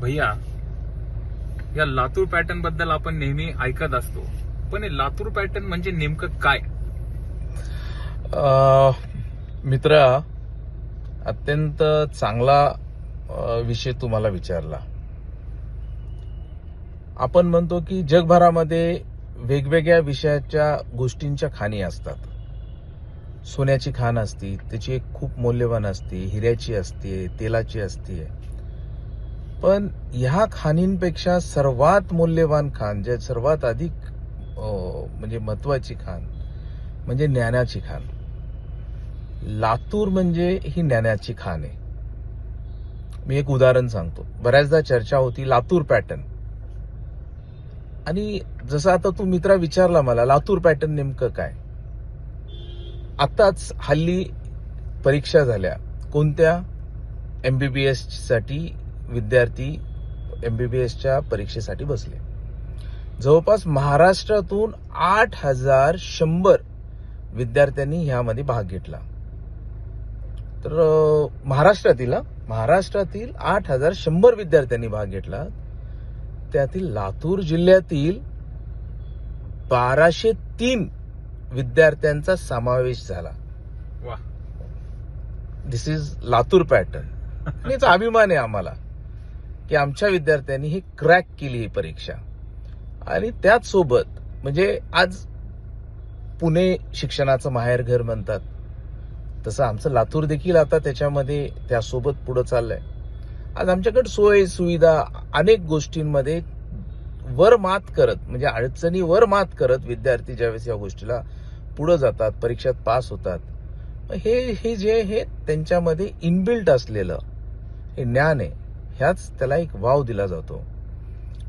भैया या लातूर पॅटर्नबद्दल आपण नेहमी ऐकत असतो. पण हे लातूर पॅटर्न म्हणजे नेमकं काय? मित्र अत्यंत चांगला विषय तुम्हाला विचारला. आपण म्हणतो की जगभरामध्ये वेगवेगळ्या विषयाच्या गोष्टींच्या खाणी असतात. सोन्याची खाण असती त्याची एक खूप मौल्यवान असते हिऱ्याची असते तेलाची असते. पण ह्या खाणींपेक्षा सर्वात मौल्यवान खाण जे सर्वात अधिक म्हणजे महत्वाची खाण म्हणजे ज्ञानाची खाण. लातूर म्हणजे ही ज्ञानाची खाण आहे. मी एक उदाहरण सांगतो. बऱ्याचदा चर्चा होती लातूर पॅटर्न. आणि जसं आता तू मित्रा विचारला मला लातूर पॅटर्न नेमकं काय? आताच हल्ली परीक्षा झाल्या. कोणत्या? एमबीबीएससाठी विद्यार्थी एमबीबीएसच्या परीक्षेसाठी बसले. जवळपास महाराष्ट्रातून आठ हजार शंभर विद्यार्थ्यांनी ह्यामध्ये भाग घेतला. तर महाराष्ट्रातील महाराष्ट्रातील आठ हजार शंभर विद्यार्थ्यांनी भाग घेतला. त्यातील लातूर जिल्ह्यातील बाराशे तीन विद्यार्थ्यांचा समावेश झाला. वा दिस इज लातूर पॅटर्न आणि याचा अभिमान आहे आम्हाला. की आमच्या विद्यार्थ्यांनी ही क्रॅक केली ही परीक्षा. आणि त्याचसोबत म्हणजे आज पुणे शिक्षणाचं माहेरघर म्हणतात. तसं आमचं लातूर देखील आता त्याच्यामध्ये त्यासोबत पुढं चाललंय. आज आमच्याकडे सोय सुविधा अनेक गोष्टींमध्ये वर मात करत म्हणजे अडचणीवर मात करत विद्यार्थी ज्यावेळेस या गोष्टीला पुढं जातात परीक्षेत पास होतात. मग हे हे जे हे त्यांच्यामध्ये इनबिल्ट असलेलं हे ज्ञान आहे. ह्याच त्याला एक वाव दिला जातो.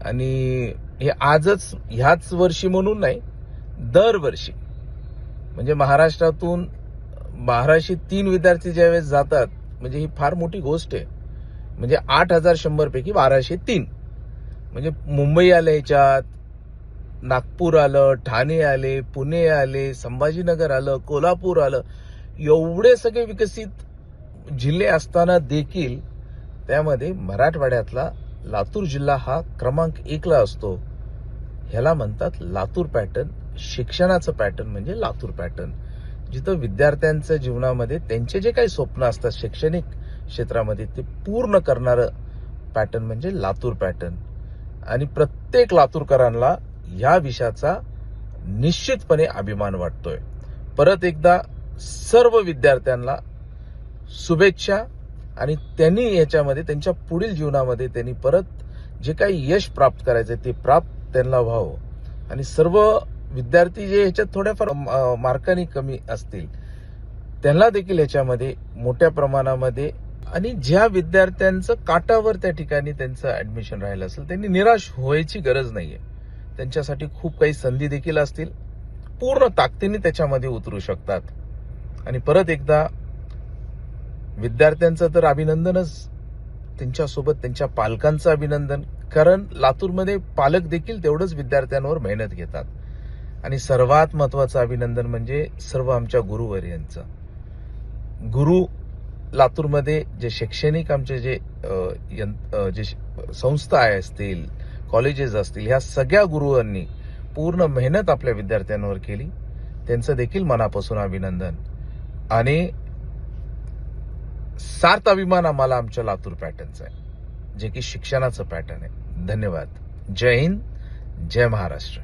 आणि हे आजच ह्याच वर्षी म्हणून नाही दरवर्षी. म्हणजे महाराष्ट्रातून बाराशे तीन विद्यार्थी ज्यावेळेस जातात म्हणजे ही फार मोठी गोष्ट आहे. म्हणजे आठ हजार शंभर पैकी बाराशे तीन. म्हणजे मुंबई आलं ह्याच्यात नागपूर आलं ठाणे आले पुणे आले संभाजीनगर आलं कोल्हापूर आलं. एवढे सगळे विकसित जिल्हे असताना देखील त्यामध्ये मराठवाड्यातला लातूर जिल्हा हा क्रमांक एकला असतो. ह्याला म्हणतात लातूर पॅटर्न. शिक्षणाचं पॅटर्न म्हणजे लातूर पॅटर्न. जिथं विद्यार्थ्यांचं जीवनामध्ये त्यांचे जे काही स्वप्न असतात शैक्षणिक क्षेत्रामध्ये ते पूर्ण करणारं पॅटर्न म्हणजे लातूर पॅटर्न. आणि प्रत्येक लातूरकरांना या विषयाचा निश्चितपणे अभिमान वाटतोय. परत एकदा सर्व विद्यार्थ्यांना शुभेच्छा. आणि त्यांनी याच्यामध्ये त्यांच्या पुढील जीवनामध्ये त्यांनी परत जे काही यश प्राप्त करायचं ते प्राप्त त्यांना व्हावं. आणि सर्व विद्यार्थी जे ह्याच्यात थोड्याफार मार्काने कमी असतील त्यांना देखील याच्यामध्ये मोठ्या प्रमाणामध्ये आणि ज्या विद्यार्थ्यांचं काटावर त्या ठिकाणी त्यांचं ऍडमिशन राहिलं असेल त्यांनी निराश व्हायची गरज नाहीये. त्यांच्यासाठी खूप काही संधी देखील असतील. पूर्ण ताकदीने त्याच्यामध्ये उतरू शकतात. आणि परत एकदा विद्यार्थ्यांचं तर अभिनंदनच. त्यांच्यासोबत त्यांच्या पालकांचं अभिनंदन. कारण लातूरमध्ये पालक देखील तेवढंच विद्यार्थ्यांवर मेहनत घेतात. आणि सर्वात महत्वाचं अभिनंदन म्हणजे सर्व आमच्या गुरुवर्यांचं गुरु लातूरमध्ये जे शैक्षणिक आमचे जे जे श- संस्था असतील कॉलेजेस असतील ह्या सगळ्या गुरुवांनी पूर्ण मेहनत आपल्या विद्यार्थ्यांवर केली. त्यांचं देखील मनापासून अभिनंदन. आणि सार्थ अभिमान आम्हाला आमच्या लातूर पॅटर्नचा आहे जे की शिक्षणाचं पॅटर्न आहे. धन्यवाद. जय हिंद जय महाराष्ट्र.